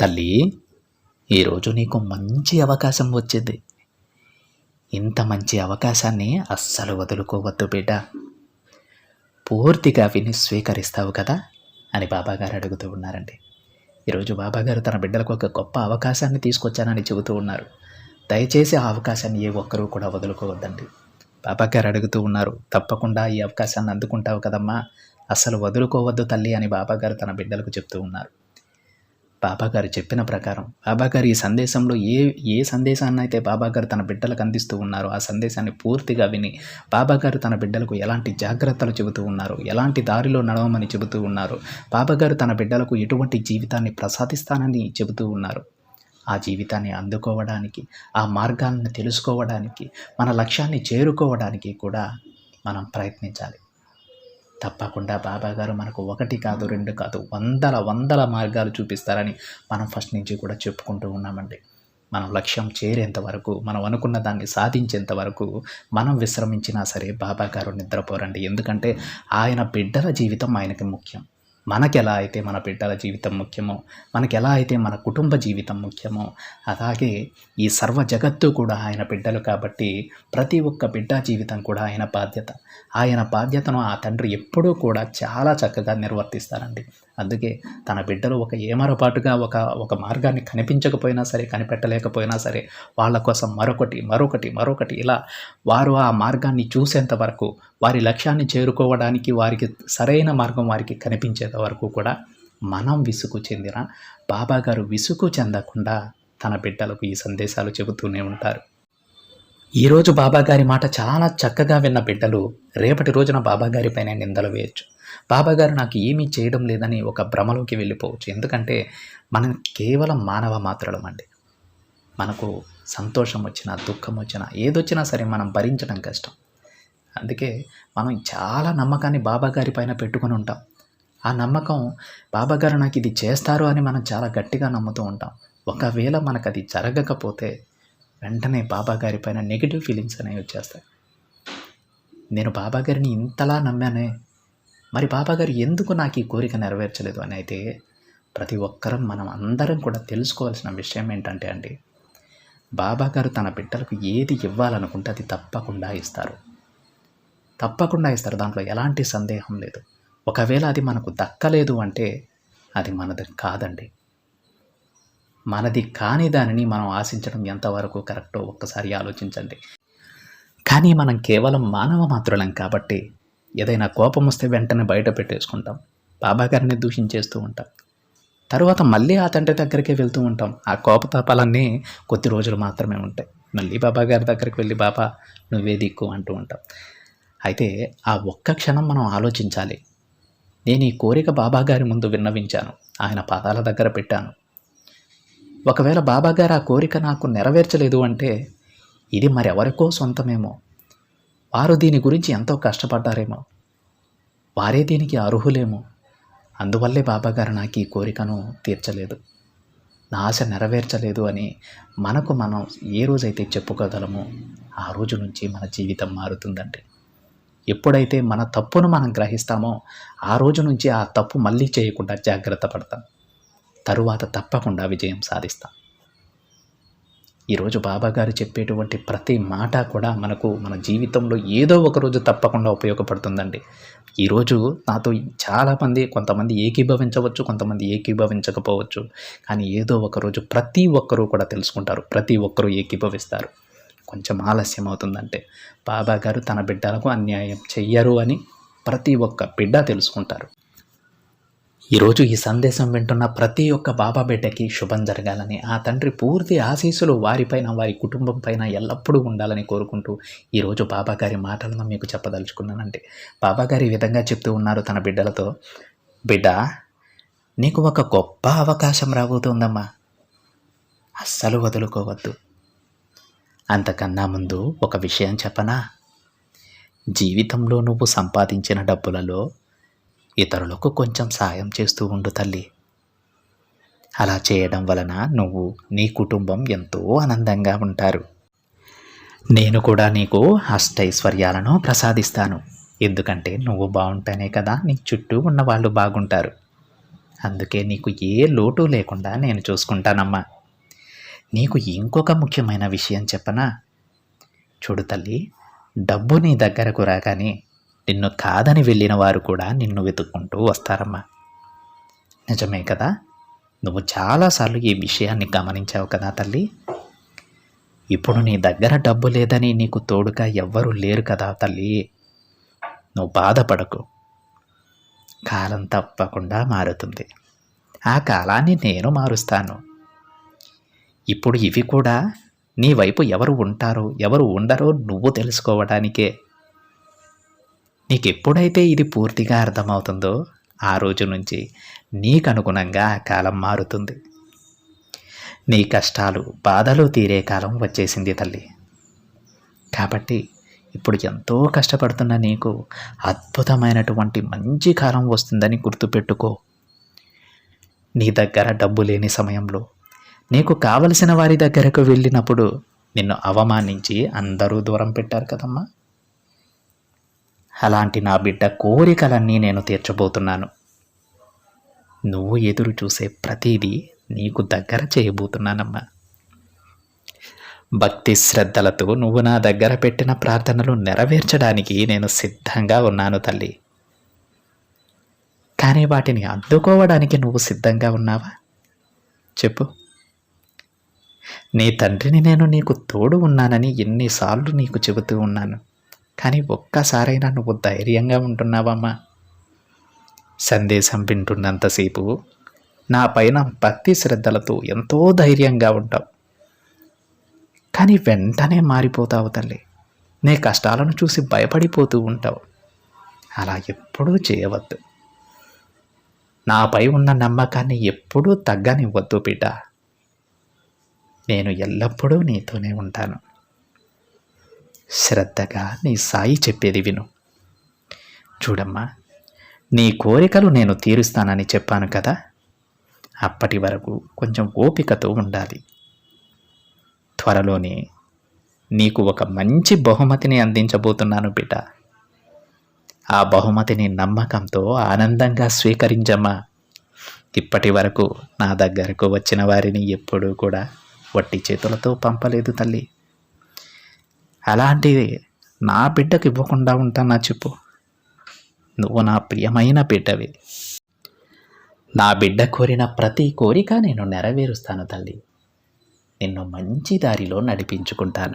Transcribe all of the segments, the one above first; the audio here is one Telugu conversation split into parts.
తల్లి ఈరోజు నీకు మంచి అవకాశం వచ్చింది. ఇంత మంచి అవకాశాన్ని అస్సలు వదులుకోవద్దు బిడ్డ. పూర్తిగా విని స్వీకరిస్తావు కదా అని బాబాగారు అడుగుతూ ఉన్నారండి. ఈరోజు బాబాగారు తన బిడ్డలకు ఒక గొప్ప అవకాశాన్ని తీసుకొచ్చానని చెబుతూ ఉన్నారు. దయచేసి ఆ అవకాశాన్ని ఏ ఒక్కరూ కూడా వదులుకోవద్దండి. బాబాగారు అడుగుతూ ఉన్నారు తప్పకుండా ఈ అవకాశాన్ని అందుకుంటావు కదమ్మా. అస్సలు వదులుకోవద్దు తల్లి అని బాబాగారు తన బిడ్డలకు చెప్తూ ఉన్నారు. బాబాగారు చెప్పిన ప్రకారం బాబాగారు ఈ సందేశంలో ఏ ఏ సందేశాన్ని అయితే బాబాగారు తన బిడ్డలకు అందిస్తూ ఉన్నారో ఆ సందేశాన్ని పూర్తిగా విని బాబాగారు తన బిడ్డలకు ఎలాంటి జాగ్రత్తలు చెబుతూ ఉన్నారు ఎలాంటి దారిలో నడవమని చెబుతూ ఉన్నారు బాబాగారు తన బిడ్డలకు ఎటువంటి జీవితాన్ని ప్రసాదిస్తానని చెబుతూ ఉన్నారు ఆ జీవితాన్ని అందుకోవడానికి ఆ మార్గాలను తెలుసుకోవడానికి మన లక్ష్యాన్ని చేరుకోవడానికి కూడా మనం ప్రయత్నించాలి. తప్పకుండా బాబా గారు మనకు ఒకటి కాదు రెండు కాదు వందల వందల మార్గాలు చూపిస్తారని మనం ఫస్ట్ నుంచి కూడా చెప్పుకుంటూ ఉన్నామండి. మనం లక్ష్యం చేరేంత వరకు మనం అనుకున్న దాన్ని సాధించేంత వరకు మనం విశ్రమించినా సరే బాబా గారు నిద్రపోరండి. ఎందుకంటే ఆయన బిడ్డల జీవితం ఆయనకి ముఖ్యం. మనకెలా ఎలా అయితే మన బిడ్డల జీవితం ముఖ్యమో మనకి ఎలా అయితే మన కుటుంబ జీవితం ముఖ్యమో అలాగే ఈ సర్వ జగత్తు కూడా ఆయన బిడ్డలు కాబట్టి ప్రతి ఒక్క బిడ్డ జీవితం కూడా ఆయన బాధ్యత. ఆయన బాధ్యతను ఆ తండ్రి ఎప్పుడూ కూడా చాలా చక్కగా నిర్వర్తిస్తారండి. అందుకే తన బిడ్డలు ఒక ఏమరపాటుగా ఒక ఒక మార్గాన్ని కనిపించకపోయినా సరే కనిపెట్టలేకపోయినా సరే వాళ్ళ కోసం మరొకటి మరొకటి మరొకటి ఇలా వారు ఆ మార్గాన్ని చూసేంత వరకు వారి లక్ష్యాన్ని చేరుకోవడానికి వారికి సరైన మార్గం వారికి కనిపించేంత వరకు కూడా మనం విసుగు చెందిన బాబా గారు విసుగు చెందకుండా తన బిడ్డలకు ఈ సందేశాలు చెబుతూనే ఉంటారు. ఈరోజు బాబాగారి మాట చాలా చక్కగా విన్న బిడ్డలు రేపటి రోజున బాబాగారి పైన నిందలు వేయచ్చు. బాబాగారు నాకు ఏమీ చేయడం లేదని ఒక భ్రమలోకి వెళ్ళిపోవచ్చు. ఎందుకంటే మనం కేవలం మానవ మాత్రలం అండి. మనకు సంతోషం వచ్చినా దుఃఖం వచ్చినా ఏదొచ్చినా సరే మనం భరించడం కష్టం. అందుకే మనం చాలా నమ్మకాన్ని బాబాగారి పైన పెట్టుకొని ఉంటాం. ఆ నమ్మకం బాబాగారు నాకు ఇది చేస్తారు అని మనం చాలా గట్టిగా నమ్ముతూ ఉంటాం. ఒకవేళ మనకు అది జరగకపోతే వెంటనే బాబాగారి పైన నెగిటివ్ ఫీలింగ్స్ అనేవి వచ్చేస్తాయి. నేను బాబాగారిని ఇంతలా నమ్మానే మరి బాబాగారు ఎందుకు నాకు ఈ కోరిక నెరవేర్చలేదు అని అయితే ప్రతి ఒక్కరం మనం అందరం కూడా తెలుసుకోవాల్సిన విషయం ఏంటంటే అండి బాబాగారు తన బిడ్డలకు ఏది ఇవ్వాలనుకుంటే అది తప్పకుండా ఇస్తారు. తప్పకుండా ఇస్తారు. దాంట్లో ఎలాంటి సందేహం లేదు. ఒకవేళ అది మనకు దక్కలేదు అంటే అది మనది కాదండి. మనది కాని దానిని మనం ఆశించడం ఎంతవరకు కరెక్టో ఒక్కసారి ఆలోచించండి. కానీ మనం కేవలం మానవ మాత్రులం కాబట్టి ఏదైనా కోపం వస్తే వెంటనే బయట పెట్టేసుకుంటాం. బాబాగారిని దూషించేస్తూ ఉంటాం. తర్వాత మళ్ళీ ఆ తండ్రి దగ్గరికే వెళ్తూ ఉంటాం. ఆ కోపతాపాలన్నీ కొద్ది రోజులు మాత్రమే ఉంటాయి. మళ్ళీ బాబా గారి దగ్గరికి వెళ్ళి బాబా నువ్వే దిక్కు అంటూ ఉంటాం. అయితే ఆ ఒక్క క్షణం మనం ఆలోచించాలి. నేను ఈ కోరిక బాబా గారి ముందు విన్నవించాను. ఆయన పాదాల దగ్గర పెట్టాను. ఒకవేళ బాబాగారు ఆ కోరిక నాకు నెరవేర్చలేదు అంటే ఇది మరెవరికో సొంతమేమో. వారు దీని గురించి ఎంతో కష్టపడ్డారేమో. వారే దీనికి అర్హులేమో. అందువల్లే బాబాగారు నాకు ఈ కోరికను తీర్చలేదు. నా ఆశ నెరవేర్చలేదు అని మనకు మనం ఏ రోజైతే చెప్పుకోగలమో ఆ రోజు నుంచి మన జీవితం మారుతుందండి. ఎప్పుడైతే మన తప్పును మనం గ్రహిస్తామో ఆ రోజు నుంచి ఆ తప్పు మళ్ళీ చేయకుండా జాగ్రత్త పడతాం. తరువాత తప్పకుండా విజయం సాధిస్తాం. ఈరోజు బాబాగారు చెప్పేటువంటి ప్రతి మాట కూడా మనకు మన జీవితంలో ఏదో ఒక రోజు తప్పకుండా ఉపయోగపడుతుందండి. ఈరోజు నాతో చాలామంది కొంతమంది ఏకీభవించవచ్చు కొంతమంది ఏకీభవించకపోవచ్చు. కానీ ఏదో ఒక రోజు ప్రతి ఒక్కరూ కూడా తెలుసుకుంటారు ప్రతి ఒక్కరూ ఏకీభవిస్తారు. కొంచెం ఆలస్యం అవుతుందంటే బాబా గారు తన బిడ్డలకు అన్యాయం చెయ్యరు అని ప్రతి ఒక్క బిడ్డ తెలుసుకుంటారు. ఈరోజు ఈ సందేశం వింటున్న ప్రతి ఒక్క బాబా బిడ్డకి శుభం జరగాలని ఆ తండ్రి పూర్తి ఆశీస్సులు వారిపైన వారి కుటుంబం పైన ఎల్లప్పుడూ ఉండాలని కోరుకుంటూ ఈరోజు బాబాగారి మాటలను మీకు చెప్పదలుచుకున్నానంటే బాబాగారి ఈ విధంగా చెప్తూ ఉన్నారు తన బిడ్డలతో బిడ్డ నీకు ఒక గొప్ప అవకాశం రాబోతుందమ్మా. అస్సలు వదులుకోవద్దు. అంతకన్నా ముందు ఒక విషయం చెప్పనా? జీవితంలో నువ్వు సంపాదించిన డబ్బులలో ఇతరులకు కొంచెం సాయం చేస్తూ ఉండు తల్లి. అలా చేయడం వలన నువ్వు నీ కుటుంబం ఎంతో ఆనందంగా ఉంటారు. నేను కూడా నీకు అష్టైశ్వర్యాలను ప్రసాదిస్తాను. ఎందుకంటే నువ్వు బాగుంటేనే కదా నీ చుట్టూ ఉన్న వాళ్ళు బాగుంటారు. అందుకే నీకు ఏ లోటు లేకుండా నేను చూసుకుంటానమ్మా. నీకు ఇంకొక ముఖ్యమైన విషయం చెప్పనా? చూడు తల్లి డబ్బు నీ దగ్గరకు రాగానే నిన్ను కాదని వెళ్ళిన వారు కూడా నిన్ను వెతుక్కుంటూ వస్తారమ్మా. నిజమే కదా? నువ్వు చాలాసార్లు ఈ విషయాన్ని గమనించావు కదా తల్లి? ఇప్పుడు నీ దగ్గర డబ్బు లేదని నీకు తోడుగా ఎవ్వరూ లేరు కదా తల్లి? నువ్వు బాధపడకు. కాలం తప్పకుండా మారుతుంది. ఆ కాలాన్ని నేను మారుస్తాను. ఇప్పుడు ఇవి కూడా నీ వైపు ఎవరు ఉంటారో ఎవరు ఉండరో నువ్వు తెలుసుకోవడానికే. నీకు ఎప్పుడైతే ఇది పూర్తిగా అర్థమవుతుందో ఆ రోజు నుంచి నీకు అనుగుణంగా ఆ కాలం మారుతుంది. నీ కష్టాలు బాధలు తీరే కాలం వచ్చేసింది తల్లి. కాబట్టి ఇప్పుడు ఎంతో కష్టపడుతున్న నీకు అద్భుతమైనటువంటి మంచి కాలం వస్తుందని గుర్తుపెట్టుకో. నీ దగ్గర డబ్బు లేని సమయంలో నీకు కావలసిన వారి దగ్గరకు వెళ్ళినప్పుడు నిన్ను అవమానించి అందరూ దూరం పెట్టారు కదమ్మా. అలాంటి నా బిడ్డ కోరికలన్నీ నేను తీర్చబోతున్నాను. నువ్వు ఎదురు చూసే ప్రతిదీ నీకు దగ్గర చేయబోతున్నానమ్మా. భక్తి శ్రద్ధలతో నువ్వు నా దగ్గర పెట్టిన ప్రార్థనలు నెరవేర్చడానికి నేను సిద్ధంగా ఉన్నాను తల్లి. కానీ వాటిని అందుకోవడానికి నువ్వు సిద్ధంగా ఉన్నావా? చెప్పు. నీ తండ్రిని నేను నీకు తోడు ఉన్నానని ఎన్నిసార్లు నీకు చెబుతూ ఉన్నాను. కానీ ఒక్కసారైనా నువ్వు ధైర్యంగా ఉంటున్నావమ్మా. సందేశం వింటున్నంతసేపు నా పైన భక్తి శ్రద్ధలతో ఎంతో ధైర్యంగా ఉంటావు. కానీ వెంటనే మారిపోతావు తల్లి. నీ కష్టాలను చూసి భయపడిపోతూ ఉంటావు. అలా ఎప్పుడూ చేయవద్దు. నాపై ఉన్న నమ్మకాన్ని ఎప్పుడూ తగ్గనివ్వద్దు బిడ్డ. నేను ఎల్లప్పుడూ నీతోనే ఉంటాను. శ్రద్ధగా నీ సాయి చెప్పేది విను. చూడమ్మా నీ కోరికలు నేను తీరుస్తానని చెప్పాను కదా. అప్పటి వరకు కొంచెం ఓపికతో ఉండాలి. త్వరలోనే నీకు ఒక మంచి బహుమతిని అందించబోతున్నాను బిడ్డ. ఆ బహుమతిని నమ్మకంతో ఆనందంగా స్వీకరించమ్మా. ఇప్పటి వరకు నా దగ్గరకు వచ్చిన వారిని ఎప్పుడూ కూడా వట్టి చేతులతో పంపలేదు తల్లి. అలాంటిది నా బిడ్డకు ఇవ్వకుండా ఉంటానా చెప్పు. నువ్వు నా ప్రియమైన బిడ్డవి. నా బిడ్డ కోరిన ప్రతి కోరిక నేను నెరవేరుస్తాను తల్లి. నిన్ను మంచి దారిలో నడిపించుకుంటాను.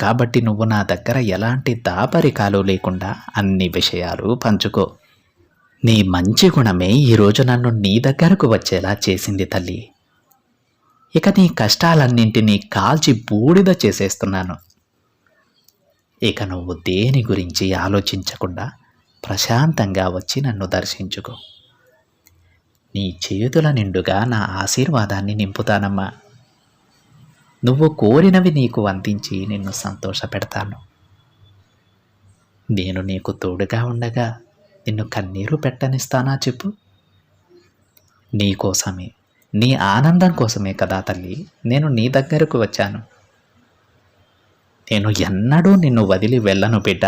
కాబట్టి నువ్వు నా దగ్గర ఎలాంటి దాపరికాలు లేకుండా అన్ని విషయాలు పంచుకో. నీ మంచి గుణమే ఈరోజు నన్ను నీ దగ్గరకు వచ్చేలా చేసింది తల్లి. ఇక నీ కష్టాలన్నింటినీ కాల్చి బూడిద చేసేస్తున్నాను. ఇక నువ్వు దేని గురించి ఆలోచించకుండా ప్రశాంతంగా వచ్చి నన్ను దర్శించుకో. నీ చేతుల నిండుగా నా ఆశీర్వాదాన్ని నింపుతానమ్మా. నువ్వు కోరినవి నీకు అందించి నిన్ను సంతోషపెడతాను. నేను నీకు తోడుగా ఉండగా నిన్ను కన్నీరు పెట్టనిస్తానా చెప్పు? నీకోసమే నీ ఆనందం కోసమే కదా తల్లి నేను నీ దగ్గరకు వచ్చాను. నేను ఎన్నడూ నిన్ను వదిలి వెళ్ళను బిడ్డ.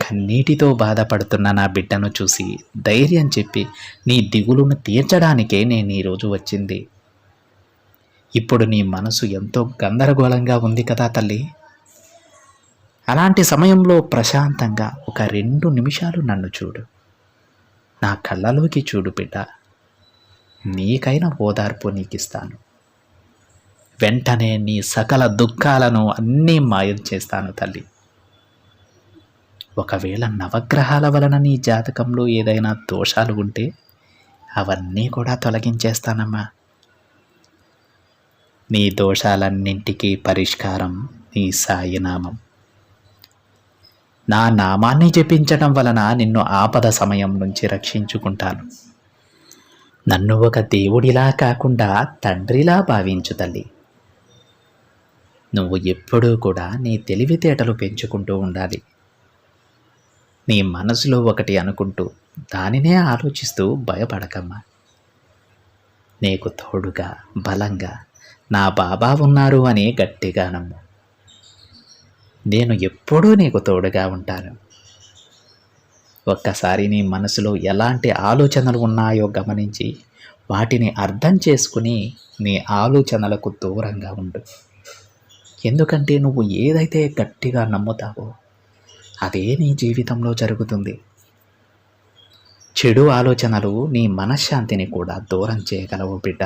కన్నీటితో బాధపడుతున్న నా బిడ్డను చూసి ధైర్యం చెప్పి నీ దిగులును తీర్చడానికే నేను ఈరోజు వచ్చింది. ఇప్పుడు నీ మనసు ఎంతో గందరగోళంగా ఉంది కదా తల్లి. అలాంటి సమయంలో ప్రశాంతంగా ఒక రెండు నిమిషాలు నన్ను చూడు. నా కళ్ళలోకి చూడు బిడ్డ. నీకైన ఓదార్పు నీకిస్తాను. వెంటనే నీ సకల దుఃఖాలను అన్నీ మాయం చేస్తాను తల్లి. ఒకవేళ నవగ్రహాల వలన నీ జాతకంలో ఏదైనా దోషాలు ఉంటే అవన్నీ కూడా తొలగించేస్తానమ్మా. నీ దోషాలన్నింటికీ పరిష్కారం నీ సాయినామం. నా నామాన్ని జపించడం వలన నిన్ను ఆపద సమయం నుంచి రక్షించుకుంటాను. నన్ను ఒక దేవుడిలా కాకుండా తండ్రిలా భావించు తల్లి. నువ్వు ఎప్పుడూ కూడా నీ తెలివితేటలు పెంచుకుంటూ ఉండాలి. నీ మనసులో ఒకటి అనుకుంటూ దానినే ఆలోచిస్తూ భయపడకమ్మా. నీకు తోడుగా బలంగా నా బాబా ఉన్నారు అని గట్టిగా నమ్ము. నేను ఎప్పుడూ నీకు తోడుగా ఉంటాను. ఒక్కసారి నీ మనసులో ఎలాంటి ఆలోచనలు ఉన్నాయో గమనించి వాటిని అర్థం చేసుకుని నీ ఆలోచనలకు దూరంగా ఉండు. ఎందుకంటే నువ్వు ఏదైతే గట్టిగా నమ్ముతావో అదే నీ జీవితంలో జరుగుతుంది. చెడు ఆలోచనలు నీ మనశ్శాంతిని కూడా దూరం చేయగలవు బిడ్డ.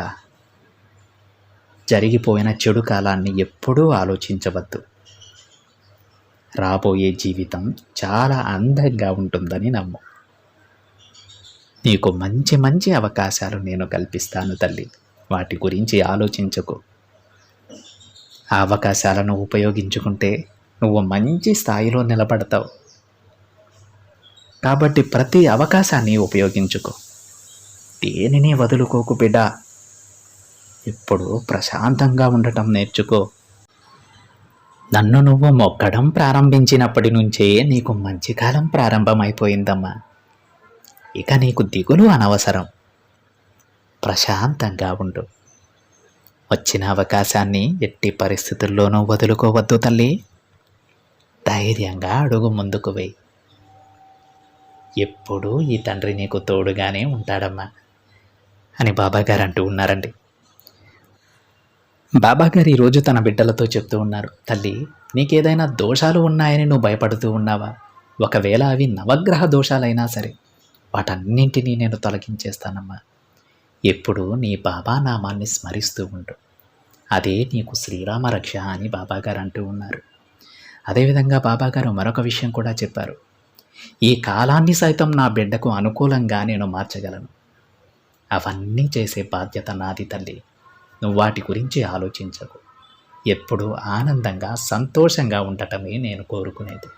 జరిగిపోయిన చెడు కాలాన్ని ఎప్పుడూ ఆలోచించవద్దు. రాబోయే జీవితం చాలా అందంగా ఉంటుందని నమ్ము. నీకు మంచి మంచి అవకాశాలు నేను కల్పిస్తాను తల్లి. వాటి గురించి ఆలోచించకు. ఆ అవకాశాలను ఉపయోగించుకుంటే నువ్వు మంచి స్థాయిలో నిలబడతావు. కాబట్టి ప్రతి అవకాశాన్ని ఉపయోగించుకో. దేనిని వదులుకోకు బిడ్డ. ఇప్పుడు ప్రశాంతంగా ఉండటం నేర్చుకో. నన్ను నువ్వు మొక్కడం ప్రారంభించినప్పటి నుంచే నీకు మంచి కాలం ప్రారంభమైపోయిందమ్మా. ఇక నీకు దిగులు అనవసరం. ప్రశాంతంగా ఉండు. వచ్చిన అవకాశాన్ని ఎట్టి పరిస్థితుల్లోనూ వదులుకోవద్దు తల్లి. ధైర్యంగా అడుగు ముందుకు వేయి. ఎప్పుడూ ఈ తండ్రి నీకు తోడుగానే ఉంటాడమ్మా అని బాబాగారు అంటూ ఉన్నారండి. బాబాగారు ఈరోజు తన బిడ్డలతో చెప్తూ ఉన్నారు తల్లి నీకేదైనా దోషాలు ఉన్నాయని నువ్వు భయపడుతూ ఉన్నావా? ఒకవేళ అవి నవగ్రహ దోషాలైనా సరే వాటన్నింటినీ నేను తొలగించేస్తానమ్మా. ఎప్పుడు నీ బాబా నామాన్ని స్మరిస్తూ ఉండు. అదే నీకు శ్రీరామ రక్ష అని బాబాగారు అంటూ ఉన్నారు. అదేవిధంగా బాబాగారు మరొక విషయం కూడా చెప్పారు. ఈ కాలాన్ని సైతం నా బిడ్డకు అనుకూలంగా నేను మార్చగలను. అవన్నీ చేసే బాధ్యత నాది తల్లి. నువ్వు వాటి గురించి ఆలోచించకు. ఎప్పుడూ ఆనందంగా సంతోషంగా ఉండటమే నేను కోరుకునేది.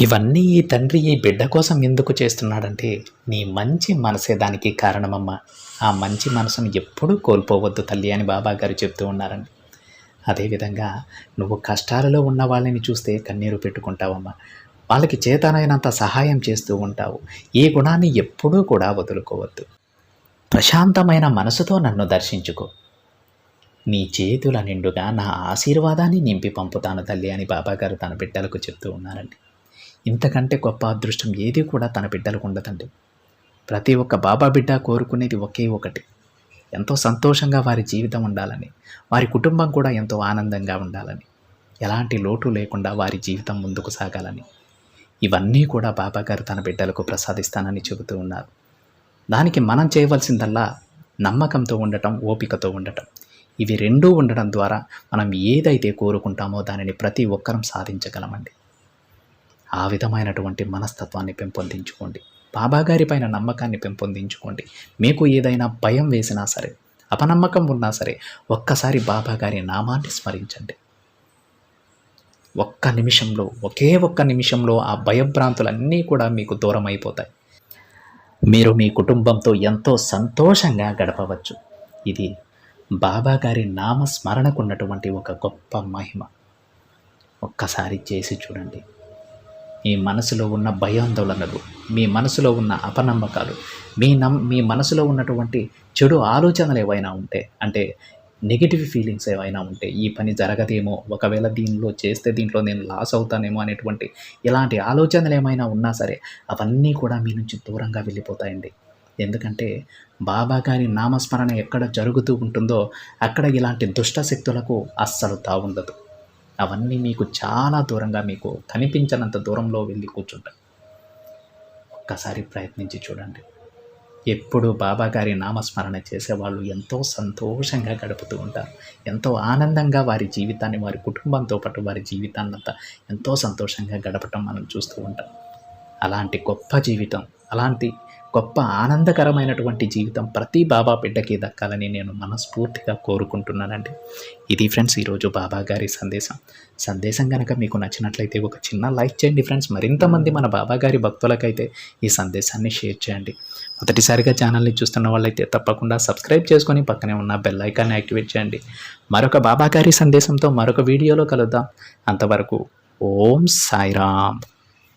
ఇవన్నీ ఈ తండ్రి ఈ బిడ్డ కోసం ఎందుకు చేస్తున్నాడంటే నీ మంచి మనసే దానికి కారణమమ్మా. ఆ మంచి మనసును ఎప్పుడూ కోల్పోవద్దు తల్లి అని బాబా గారు చెప్తూ ఉన్నారండి. అదేవిధంగా నువ్వు కష్టాలలో ఉన్న వాళ్ళని చూస్తే కన్నీరు పెట్టుకుంటావమ్మా. వాళ్ళకి చేతనైనంత సహాయం చేస్తూ ఉంటావు. ఈ గుణాన్ని ఎప్పుడూ కూడా వదులుకోవద్దు. ప్రశాంతమైన మనసుతో నన్ను దర్శించుకో. నీ చేతుల నిండుగా నా ఆశీర్వాదాన్ని నింపి పంపుతాను తల్లి అని బాబాగారు తన బిడ్డలకు చెప్తూ ఉన్నారండి. ఇంతకంటే గొప్ప అదృష్టం ఏది కూడా తన బిడ్డలకు ఉండదండి. ప్రతి ఒక్క బాబా బిడ్డ కోరుకునేది ఒకే ఒకటి. ఎంతో సంతోషంగా వారి జీవితం ఉండాలని వారి కుటుంబం కూడా ఎంతో ఆనందంగా ఉండాలని ఎలాంటి లోటు లేకుండా వారి జీవితం ముందుకు సాగాలని. ఇవన్నీ కూడా బాబాగారు తన బిడ్డలకు ప్రసాదిస్తానని చెబుతూ ఉన్నారు. దానికి మనం చేయవలసిందల్లా నమ్మకంతో ఉండటం ఓపికతో ఉండటం. ఇవి రెండూ ఉండడం ద్వారా మనం ఏదైతే కోరుకుంటామో దానిని ప్రతి ఒక్కరం సాధించగలమండి. ఆ విధమైనటువంటి మనస్తత్వాన్ని పెంపొందించుకోండి. బాబాగారి పైన నమ్మకాన్ని పెంపొందించుకోండి. మీకు ఏదైనా భయం వేసినా సరే అపనమ్మకం ఉన్నా సరే ఒక్కసారి బాబాగారి నామాన్ని స్మరించండి. ఒక్క నిమిషంలో ఒకే ఒక్క నిమిషంలో ఆ భయభ్రాంతులన్నీ కూడా మీకు దూరం అయిపోతాయి మీరు మీ కుటుంబంతో ఎంతో సంతోషంగా గడపవచ్చు. ఇది బాబాగారి నామస్మరణకున్నటువంటి ఒక గొప్ప మహిమ. ఒక్కసారి చేసి చూడండి. మీ మనసులో ఉన్న భయాందోళనలు మీ మనసులో ఉన్న అపనమ్మకాలు మీ నమ్ మీ మనసులో ఉన్నటువంటి చెడు ఆలోచనలు ఏవైనా ఉంటే అంటే నెగిటివ్ ఫీలింగ్స్ ఏవైనా ఉంటే ఈ పని జరగదేమో ఒకవేళ దీనిలో చేస్తే దీంట్లో నేను లాస్ అవుతానేమో అనేటువంటి ఇలాంటి ఆలోచనలు ఏమైనా ఉన్నా సరే అవన్నీ కూడా మీ నుంచి దూరంగా వెళ్ళిపోతాయండి. ఎందుకంటే బాబా గారి నామస్మరణ ఎక్కడ జరుగుతూ ఉంటుందో అక్కడ ఇలాంటి దుష్ట శక్తులకు అస్సలు తావుండదు. అవన్నీ మీకు చాలా దూరంగా మీకు కనిపించనంత దూరంలో వెళ్ళి కూర్చుంటాయి. ఒక్కసారి ప్రయత్నించి చూడండి. ఎప్పుడు బాబా గారి నామస్మరణ చేసేవాళ్ళు ఎంతో సంతోషంగా గడుపుతూ ఉంటారు. ఎంతో ఆనందంగా వారి జీవితాన్ని వారి కుటుంబంతో పాటు వారి జీవితాన్నంతా ఎంతో సంతోషంగా గడపటం మనం చూస్తూ ఉంటాం. అలాంటి గొప్ప జీవితం అలాంటి గొప్ప ఆనందకరమైనటువంటి జీవితం ప్రతి బాబా బిడ్డకి దక్కాలని నేను మనస్ఫూర్తిగా కోరుకుంటున్నానండి. ఇది ఫ్రెండ్స్ ఈరోజు బాబా గారి సందేశం. సందేశం కనుక మీకు నచ్చినట్లయితే ఒక చిన్న లైక్ చేయండి ఫ్రెండ్స్. మరింతమంది మన బాబా గారి భక్తులకైతే ఈ సందేశాన్ని షేర్ చేయండి. మొదటిసారిగా ఛానల్ని చూస్తున్న వాళ్ళైతే తప్పకుండా సబ్స్క్రైబ్ చేసుకొని పక్కనే ఉన్న బెల్ ఐకాన్ని యాక్టివేట్ చేయండి. మరొక బాబా గారి సందేశంతో మరొక వీడియోలో కలుద్దాం. అంతవరకు ఓం సాయిరామ్.